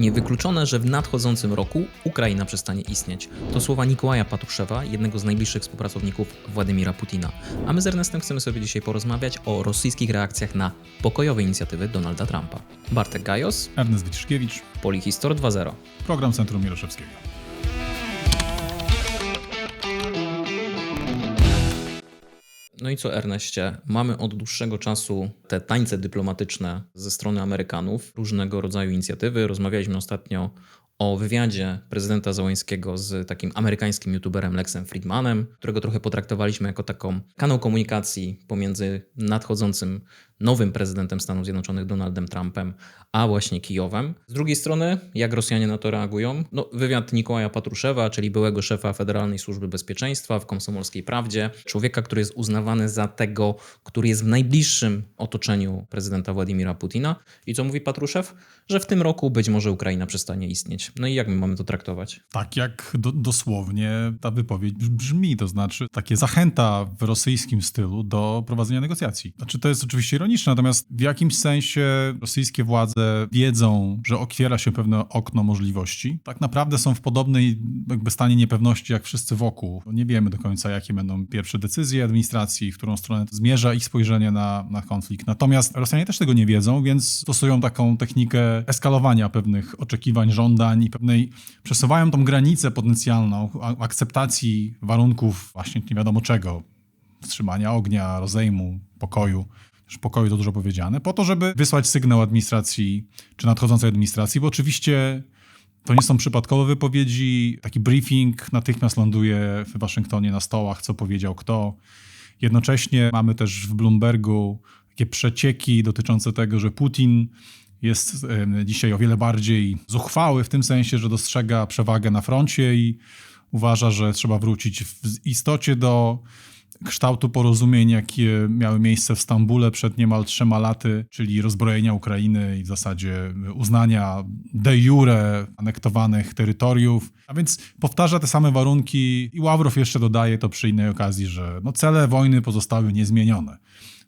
Niewykluczone, że w nadchodzącym roku Ukraina przestanie istnieć. To słowa Nikołaja Patruszewa, jednego z najbliższych współpracowników Władimira Putina. A my z Ernestem chcemy sobie dzisiaj porozmawiać o rosyjskich reakcjach na pokojowe inicjatywy Donalda Trumpa. Bartek Gajos, Ernest Wyciszkiewicz, Polihistor 2.0. program Centrum Miroszewskiego. No i co, Erneście? Mamy od dłuższego czasu te tańce dyplomatyczne ze strony Amerykanów, różnego rodzaju inicjatywy. Rozmawialiśmy ostatnio o wywiadzie prezydenta Załańskiego z takim amerykańskim youtuberem Lexem Friedmanem, którego trochę potraktowaliśmy jako taką kanał komunikacji pomiędzy nadchodzącym nowym prezydentem Stanów Zjednoczonych Donaldem Trumpem, a właśnie Kijowem. Z drugiej strony, jak Rosjanie na to reagują? No, wywiad Nikołaja Patruszewa, czyli byłego szefa Federalnej Służby Bezpieczeństwa w Komsomolskiej Prawdzie, człowieka, który jest uznawany za tego, który jest w najbliższym otoczeniu prezydenta Władimira Putina. I co mówi Patruszew? Że w tym roku być może Ukraina przestanie istnieć. No i jak my mamy to traktować? Tak jak do, dosłownie ta wypowiedź brzmi, to znaczy takie zachęta w rosyjskim stylu do prowadzenia negocjacji. Znaczy to jest oczywiście ironiczne, natomiast w jakimś sensie rosyjskie władze wiedzą, że otwiera się pewne okno możliwości. Tak naprawdę są w podobnej jakby stanie niepewności jak wszyscy wokół. Nie wiemy do końca, jakie będą pierwsze decyzje administracji, w którą stronę zmierza ich spojrzenie na, na konflikt. Natomiast Rosjanie też tego nie wiedzą, więc stosują taką technikę eskalowania pewnych oczekiwań, żądań i pewnej przesuwają tą granicę potencjalną akceptacji warunków właśnie nie wiadomo czego, wstrzymania ognia, rozejmu, pokoju już pokoju to dużo powiedziane, po to, żeby wysłać sygnał administracji, czy nadchodzącej administracji, bo oczywiście to nie są przypadkowe wypowiedzi. Taki briefing natychmiast ląduje w Waszyngtonie na stołach, co powiedział kto. Jednocześnie mamy też w Bloombergu takie przecieki dotyczące tego, że Putin jest dzisiaj o wiele bardziej zuchwały w tym sensie, że dostrzega przewagę na froncie i uważa, że trzeba wrócić w istocie do kształtu porozumień, jakie miały miejsce w Stambule przed niemal trzema laty, czyli rozbrojenia Ukrainy i w zasadzie uznania de jure anektowanych terytoriów. A więc powtarza te same warunki i Ławrow jeszcze dodaje to przy innej okazji, że no cele wojny pozostały niezmienione.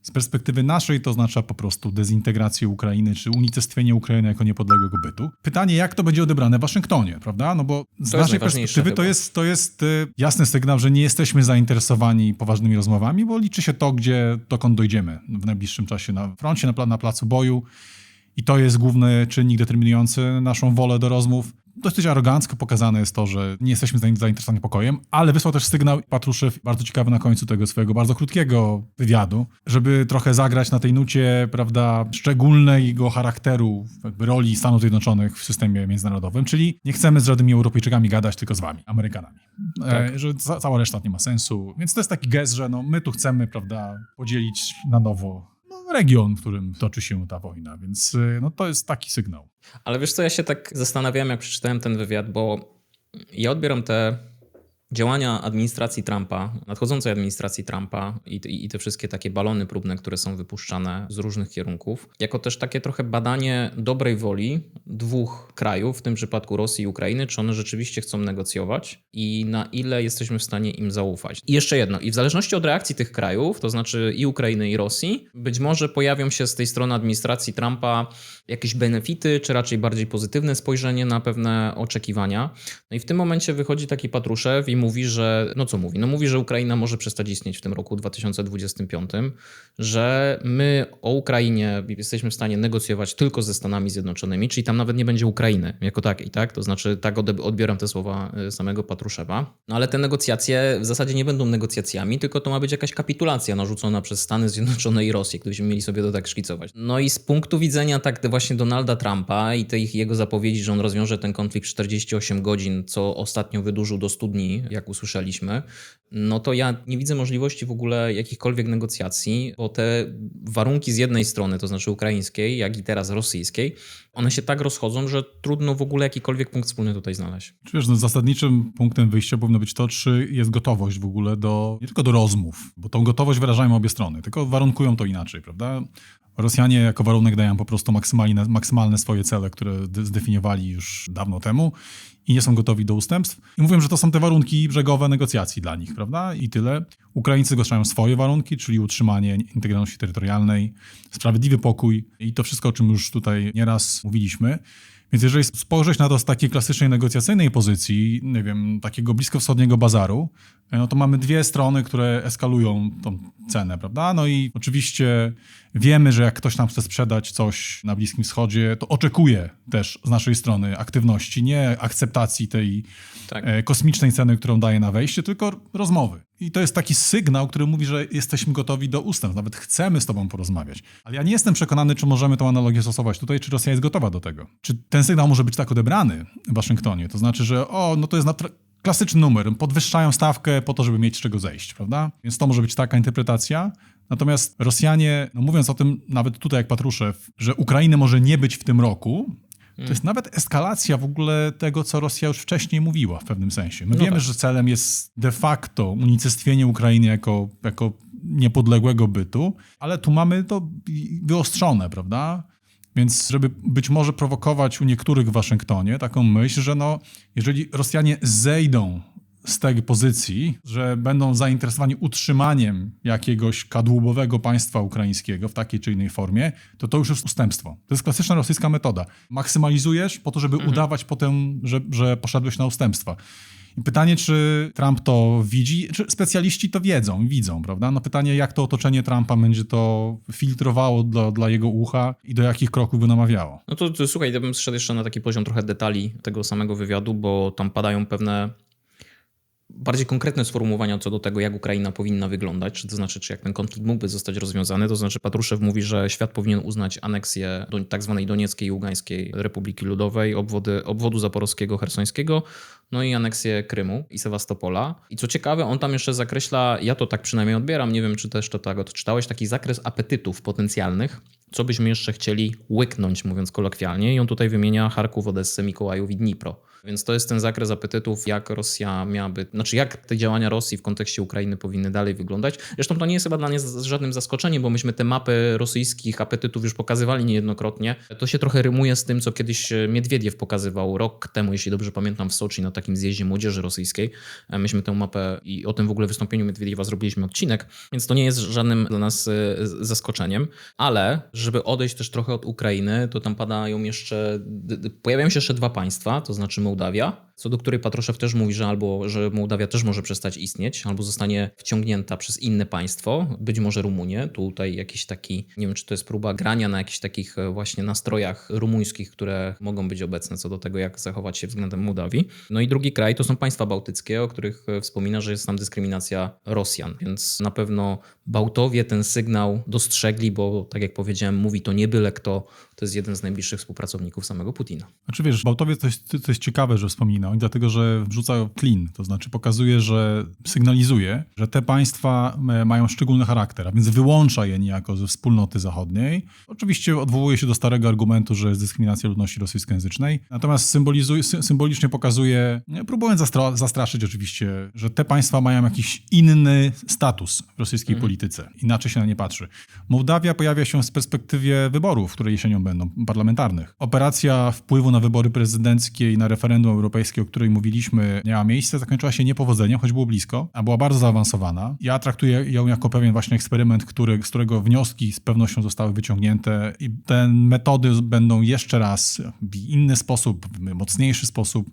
Z perspektywy naszej to oznacza po prostu dezintegrację Ukrainy, czy unicestwienie Ukrainy jako niepodległego bytu. Pytanie, jak to będzie odebrane w Waszyngtonie, prawda? No bo z To naszej perspektywy to jest, to jest y, jasny sygnał, że nie jesteśmy zainteresowani poważnymi rozmowami, bo liczy się to, gdzie, dokąd dojdziemy w najbliższym czasie na froncie, na, na placu boju. I to jest główny czynnik determinujący naszą wolę do rozmów dosyć arogancko pokazane jest to, że nie jesteśmy zainteresowani pokojem, ale wysłał też sygnał Patruszew, bardzo ciekawy na końcu tego swojego bardzo krótkiego wywiadu, żeby trochę zagrać na tej nucie, prawda, szczególnego charakteru jakby roli Stanów Zjednoczonych w systemie międzynarodowym, czyli nie chcemy z żadnymi Europejczykami gadać, tylko z wami, Amerykanami. Tak. E, że ca cała reszta nie ma sensu. Więc to jest taki gest, że no, my tu chcemy, prawda, podzielić na nowo region, w którym toczy się ta wojna, więc y, no, to jest taki sygnał. Ale wiesz co, ja się tak zastanawiałem, jak przeczytałem ten wywiad, bo ja odbieram te działania administracji Trumpa, nadchodzącej administracji Trumpa i, i, te wszystkie takie balony próbne, które są wypuszczane z różnych kierunków, jako też takie trochę badanie dobrej woli dwóch krajów, w tym przypadku Rosji i Ukrainy, czy one rzeczywiście chcą negocjować i na ile jesteśmy w stanie im zaufać. I jeszcze jedno, i w zależności od reakcji tych krajów, to znaczy i Ukrainy, i Rosji, być może pojawią się z tej strony administracji Trumpa jakieś benefity, czy raczej bardziej pozytywne spojrzenie na pewne oczekiwania. No i w tym momencie wychodzi taki Patruszew i mówi, że, no co mówi? No mówi, że Ukraina może przestać istnieć w tym roku 2025, że my o Ukrainie jesteśmy w stanie negocjować tylko ze Stanami Zjednoczonymi, czyli tam nawet nie będzie Ukrainy jako takiej, tak? To znaczy tak odbieram te słowa y, samego Patruszewa. No ale te negocjacje w zasadzie nie będą negocjacjami, tylko to ma być jakaś kapitulacja narzucona przez Stany Zjednoczone i Rosję, gdybyśmy mieli sobie to tak szkicować. No i z punktu widzenia tak właśnie Donalda Trumpa i tych jego zapowiedzi, że on rozwiąże ten konflikt w 48 godzin, co ostatnio wydłużył do 100 dni, jak usłyszeliśmy, no to ja nie widzę możliwości w ogóle jakichkolwiek negocjacji, bo te warunki z jednej strony, to znaczy ukraińskiej, jak i teraz rosyjskiej, one się tak rozchodzą, że trudno w ogóle jakikolwiek punkt wspólny tutaj znaleźć. Wiesz, no, zasadniczym punktem wyjścia powinno być to, czy jest gotowość w ogóle do, nie tylko do rozmów, bo tą gotowość wyrażają obie strony, tylko warunkują to inaczej, prawda? Rosjanie jako warunek dają po prostu maksymalne, maksymalne swoje cele, które zdefiniowali już dawno temu i nie są gotowi do ustępstw. I mówią, że to są te warunki brzegowe negocjacji dla nich, prawda? I tyle. Ukraińcy zgłaszają swoje warunki, czyli utrzymanie integralności terytorialnej, sprawiedliwy pokój i to wszystko, o czym już tutaj nieraz mówiliśmy. Więc jeżeli spojrzeć na to z takiej klasycznej negocjacyjnej pozycji, nie wiem, takiego bliskowschodniego bazaru, no to mamy dwie strony, które eskalują tą cenę, prawda? No i oczywiście wiemy, że jak ktoś nam chce sprzedać coś na Bliskim Wschodzie, to oczekuje też z naszej strony aktywności, nie akceptacji tej Tak. e, kosmicznej ceny, którą daje na wejście, tylko rozmowy. I to jest taki sygnał, który mówi, że jesteśmy gotowi do ustępstw, nawet chcemy z tobą porozmawiać. Ale ja nie jestem przekonany, czy możemy tą analogię stosować tutaj, czy Rosja jest gotowa do tego. Czy ten sygnał może być tak odebrany w Waszyngtonie? To znaczy, że o, no to jest klasyczny numer, podwyższają stawkę po to, żeby mieć z czego zejść, prawda? Więc to może być taka interpretacja. Natomiast Rosjanie, no mówiąc o tym nawet tutaj jak Patruszew, że Ukrainy może nie być w tym roku, to jest nawet eskalacja w ogóle tego, co Rosja już wcześniej mówiła w pewnym sensie. My No wiemy, tak. że celem jest de facto unicestwienie Ukrainy jako, jako niepodległego bytu, ale tu mamy to wyostrzone, prawda? Więc żeby być może prowokować u niektórych w Waszyngtonie taką myśl, że no, jeżeli Rosjanie zejdą z tej pozycji, że będą zainteresowani utrzymaniem jakiegoś kadłubowego państwa ukraińskiego w takiej czy innej formie, to to już jest ustępstwo. To jest klasyczna rosyjska metoda. Maksymalizujesz po to, żeby udawać potem, że, że poszedłeś na ustępstwa. I pytanie, czy Trump to widzi, czy specjaliści to wiedzą, widzą, prawda? No pytanie, jak to otoczenie Trumpa będzie to filtrowało dla, dla jego ucha i do jakich kroków by namawiało. No to, to słuchaj, ja bym zszedł jeszcze na taki poziom trochę detali tego samego wywiadu, bo tam padają pewne bardziej konkretne sformułowania co do tego, jak Ukraina powinna wyglądać, czy to znaczy, czy jak ten konflikt mógłby zostać rozwiązany. To znaczy, Patruszew mówi, że świat powinien uznać aneksję do tak Donieckiej i Ługańskiej Republiki Ludowej, obwody, obwodu zaporowskiego, hersońskiego, no i aneksję Krymu i Sewastopola. I co ciekawe, on tam jeszcze zakreśla, ja to tak przynajmniej odbieram, nie wiem, czy też to tak odczytałeś, taki zakres apetytów potencjalnych, co byśmy jeszcze chcieli łyknąć, mówiąc kolokwialnie. I on tutaj wymienia Charków, Odessę, Mikołajów i Dnipro. Więc to jest ten zakres apetytów, jak Rosja miałaby, znaczy jak te działania Rosji w kontekście Ukrainy powinny dalej wyglądać. Zresztą to nie jest chyba dla nas żadnym zaskoczeniem, bo myśmy te mapy rosyjskich apetytów już pokazywali niejednokrotnie. To się trochę rymuje z tym, co kiedyś Miedwiediew pokazywał rok temu, jeśli dobrze pamiętam, w Soczi na takim zjeździe młodzieży rosyjskiej. Myśmy tę mapę i o tym w ogóle wystąpieniu Miedwiediewa zrobiliśmy odcinek, więc to nie jest żadnym dla nas e, zaskoczeniem. Ale żeby odejść też trochę od Ukrainy, to tam padają jeszcze, pojawiają się jeszcze dwa państwa, to znaczy Mołdawia, co do której Patroszew też mówi, że albo że Mołdawia też może przestać istnieć, albo zostanie wciągnięta przez inne państwo, być może Rumunię. Tutaj jakiś taki, nie wiem czy to jest próba grania na jakichś takich e, właśnie nastrojach rumuńskich, które mogą być obecne co do tego, jak zachować się względem Mołdawii. No i drugi kraj to są państwa bałtyckie, o których e, wspomina, że jest tam dyskryminacja Rosjan, więc na pewno Bałtowie ten sygnał dostrzegli, bo tak jak powiedziałem, mówi to nie byle kto, to jest jeden z najbliższych współpracowników samego Putina. Znaczy wiesz, Bałtowie to jest ciekawe, że wspomina, oni dlatego, że wrzuca klin, to znaczy pokazuje, że sygnalizuje, że te państwa e, mają szczególny charakter, a więc wyłącza je niejako ze wspólnoty zachodniej. Oczywiście odwołuje się do starego argumentu, że jest dyskryminacja ludności rosyjskojęzycznej, natomiast symbolicznie pokazuje, nie, próbując zastra- zastraszyć oczywiście, że te państwa mają jakiś inny status w rosyjskiej polityce. Inaczej się na nie patrzy. Mołdawia pojawia się z perspektywie wyborów, które jesienią będą, parlamentarnych. Operacja wpływu na wybory prezydenckie i na referendum europejskie, o której mówiliśmy, miała miejsce, zakończyła się niepowodzeniem, choć było blisko, a była bardzo zaawansowana. Ja traktuję ją jako pewien właśnie eksperyment, który, z którego wnioski z pewnością zostały wyciągnięte i te metody będą jeszcze raz w inny sposób, w mocniejszy sposób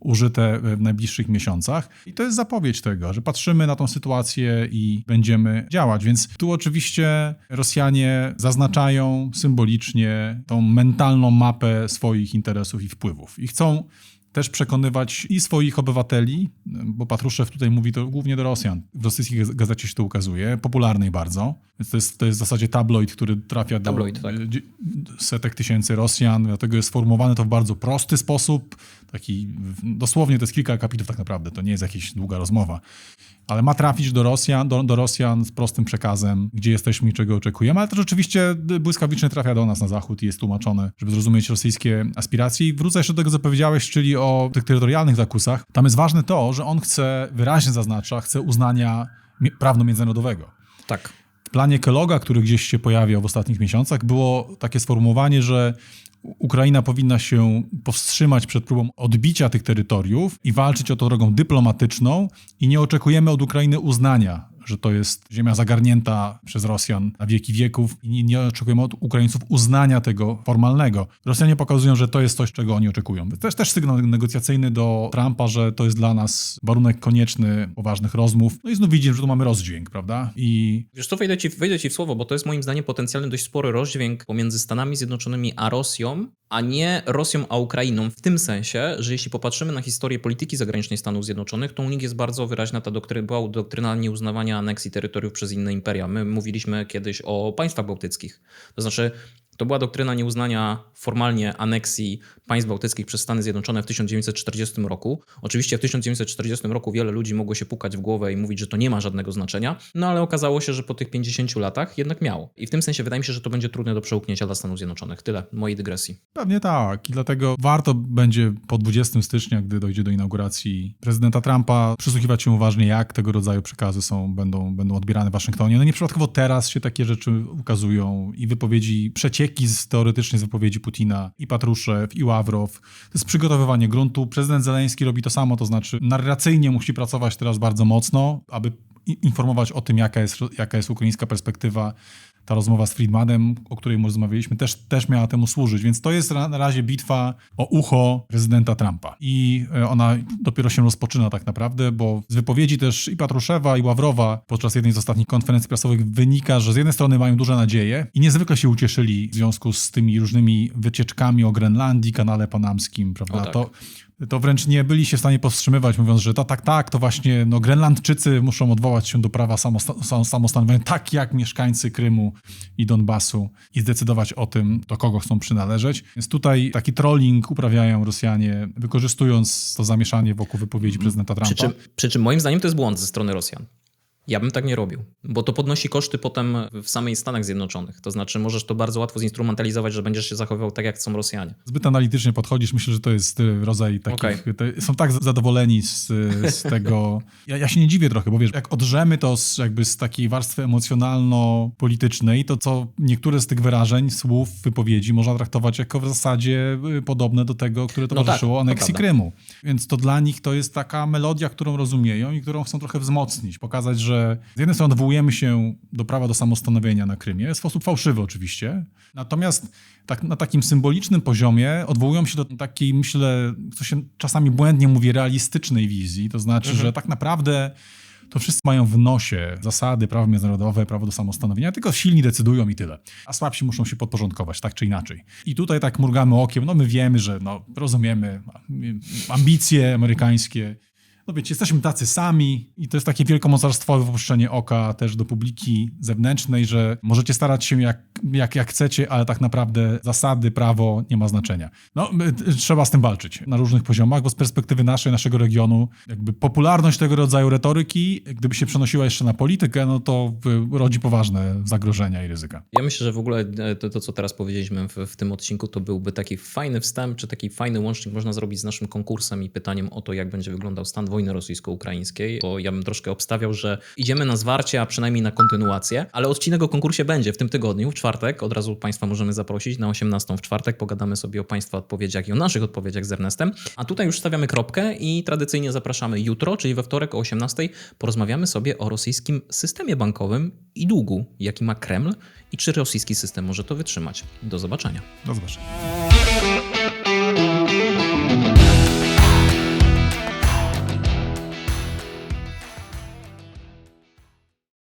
użyte w najbliższych miesiącach. I to jest zapowiedź tego, że patrzymy na tą sytuację i będziemy działać. Więc tu oczywiście Rosjanie zaznaczają symbolicznie tą mentalną mapę swoich interesów i wpływów. I chcą też przekonywać i swoich obywateli, bo Patruszew tutaj mówi to głównie do Rosjan. W rosyjskiej gaz- gazecie się to ukazuje, popularnej bardzo. Więc to jest, to jest w zasadzie tabloid, który trafia do Tabloid, tak. e, setek tysięcy Rosjan, dlatego jest sformułowane to w bardzo prosty sposób, taki dosłownie to jest kilka akapitów tak naprawdę, to nie jest jakaś długa rozmowa. Ale ma trafić do Rosjan, do, do Rosjan z prostym przekazem, gdzie jesteśmy i czego oczekujemy, ale to rzeczywiście błyskawicznie trafia do nas na zachód i jest tłumaczone, żeby zrozumieć rosyjskie aspiracje. I wrócę jeszcze do tego, co powiedziałeś, czyli o tych terytorialnych zakusach. Tam jest ważne to, że on chce, wyraźnie zaznacza, chce uznania mi- prawno-międzynarodowego. Tak. W planie Kelloga, który gdzieś się pojawiał w ostatnich miesiącach, było takie sformułowanie, że Ukraina powinna się powstrzymać przed próbą odbicia tych terytoriów i walczyć o to drogą dyplomatyczną i nie oczekujemy od Ukrainy uznania, że to jest ziemia zagarnięta przez Rosjan na wieki wieków i nie, nie oczekujemy od Ukraińców uznania tego formalnego. Rosjanie pokazują, że to jest coś, czego oni oczekują. Jest też sygnał negocjacyjny do Trumpa, że to jest dla nas warunek konieczny poważnych rozmów. No i znów widzimy, że tu mamy rozdźwięk, prawda? I Wiesz co, wejdę ci, wejdę ci w słowo, bo to jest moim zdaniem potencjalny dość spory rozdźwięk pomiędzy Stanami Zjednoczonymi a Rosją, a nie Rosją a Ukrainą. W tym sensie, że jeśli popatrzymy na historię polityki zagranicznej Stanów Zjednoczonych, to u nich jest bardzo wyraźna ta była doktryna nieuznawania aneksji terytoriów przez inne imperia. My mówiliśmy kiedyś o państwach bałtyckich. To znaczy, to była doktryna nieuznania formalnie aneksji państw bałtyckich przez Stany Zjednoczone w 1940 roku. Oczywiście w 1940 roku wiele ludzi mogło się pukać w głowę i mówić, że to nie ma żadnego znaczenia, no ale okazało się, że po tych 50 latach jednak miało. I w tym sensie wydaje mi się, że to będzie trudne do przełknięcia dla Stanów Zjednoczonych. Tyle mojej dygresji. Pewnie tak. I dlatego warto będzie po 20 stycznia, gdy dojdzie do inauguracji prezydenta Trumpa, przysłuchiwać się uważnie, jak tego rodzaju przekazy są, będą, będą odbierane w Waszyngtonie. No nieprzypadkowo teraz się takie rzeczy ukazują i wypowiedzi, przecieki z, teoretycznie z wypowiedzi Putina i Patruszew i Ławrow. To jest przygotowywanie gruntu. Prezydent Zeleński robi to samo, to znaczy narracyjnie musi pracować teraz bardzo mocno, aby informować o tym, jaka jest, jaka jest ukraińska perspektywa ta rozmowa z Friedmanem, o której rozmawialiśmy, też, też miała temu służyć. Więc to jest na razie bitwa o ucho prezydenta Trumpa. I e, ona dopiero się rozpoczyna tak naprawdę, bo z wypowiedzi też i Patruszewa, i Ławrowa podczas jednej z ostatnich konferencji prasowych wynika, że z jednej strony mają duże nadzieje i niezwykle się ucieszyli w związku z tymi różnymi wycieczkami o Grenlandii, kanale panamskim, prawda? O tak. To to wręcz nie byli się w stanie powstrzymywać, mówiąc, że to tak, tak, to właśnie no, Grenlandczycy muszą odwołać się do prawa samosta- sam- samostanowienia, tak jak mieszkańcy Krymu i Donbasu i zdecydować o tym, do kogo chcą przynależeć. Więc tutaj taki trolling uprawiają Rosjanie, wykorzystując to zamieszanie wokół wypowiedzi prezydenta Trumpa. Przy czym, przy czym moim zdaniem to jest błąd ze strony Rosjan. Ja bym tak nie robił, bo to podnosi koszty potem w samej Stanach Zjednoczonych. To znaczy, możesz to bardzo łatwo zinstrumentalizować, że będziesz się zachowywał tak, jak chcą Rosjanie. Zbyt analitycznie podchodzisz. Myślę, że to jest y, rodzaj takich. Te, są tak zadowoleni z, z tego. Ja, ja się nie dziwię trochę, bo wiesz, jak odrzemy to z, jakby z takiej warstwy emocjonalno-politycznej, to co niektóre z tych wyrażeń, słów, wypowiedzi można traktować jako w zasadzie y, podobne do tego, które tak, towarzyszyło to aneksji prawda. Krymu. Więc to dla nich to jest taka melodia, którą rozumieją i którą chcą trochę wzmocnić. Pokazać, że z jednej strony odwołujemy się do prawa do samostanowienia na Krymie, w sposób fałszywy oczywiście, natomiast tak, na takim symbolicznym poziomie odwołują się do takiej, myślę, co się czasami błędnie mówi, realistycznej wizji. To znaczy, że tak naprawdę to wszyscy mają w nosie zasady, prawo międzynarodowe, prawo do samostanowienia, tylko silni decydują i tyle. A słabsi muszą się podporządkować, tak czy inaczej. I tutaj tak mrugamy okiem, no my wiemy, że no, rozumiemy ambicje amerykańskie, no wiecie, jesteśmy tacy sami i to jest takie wielkomocarstwowe wypuszczenie oka też do publiki zewnętrznej, że możecie starać się jak, jak, jak chcecie, ale tak naprawdę zasady, prawo nie ma znaczenia. No, trzeba z tym walczyć na różnych poziomach, bo z perspektywy naszej, naszego regionu, jakby popularność tego rodzaju retoryki, gdyby się przenosiła jeszcze na politykę, no to rodzi poważne zagrożenia i ryzyka. Ja myślę, że w ogóle e, to, to co teraz powiedzieliśmy w, w tym odcinku, to byłby taki fajny wstęp, czy taki fajny łącznik można zrobić z naszym konkursem i pytaniem o to, jak będzie wyglądał stan wojny rosyjsko-ukraińskiej, bo ja bym troszkę obstawiał, że idziemy na zwarcie, a przynajmniej na kontynuację, ale odcinek o konkursie będzie w tym tygodniu, w czwartek, od razu Państwa możemy zaprosić na 18 w czwartek, pogadamy sobie o Państwa odpowiedziach i o naszych odpowiedziach z Ernestem, a tutaj już stawiamy kropkę i tradycyjnie zapraszamy jutro, czyli we wtorek o 18 porozmawiamy sobie o rosyjskim systemie bankowym i długu, jaki ma Kreml i czy rosyjski system może to wytrzymać. Do zobaczenia. Do zobaczenia.